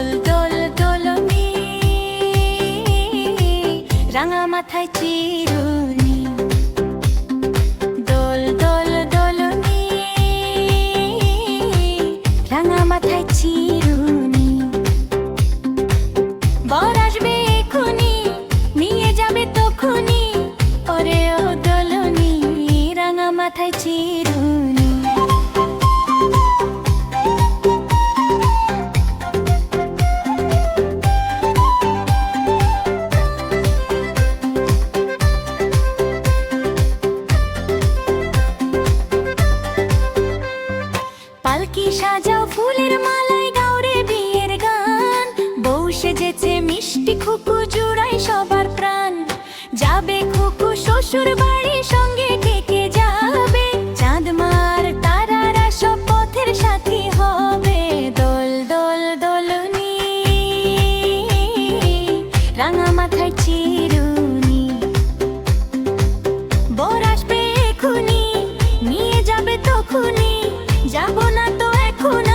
দোল দোল দোলনি। রাঙা মাথায় চিরুনি। দোল দোল দোলনি। রাঙা মাথায় চিরুনি সাজাও ফুলের মালায় গাওরে বিয়ের গান। বউ সেজেছে মিষ্টি খুকু জুড়াই সবার প্রাণ। যাবে খুকু শ্বশুর বাড়ি সঙ্গে যাবে? তারারা সব পথের সাথী হবে। দোল দোল, দোলনি। রাঙা চিরু Una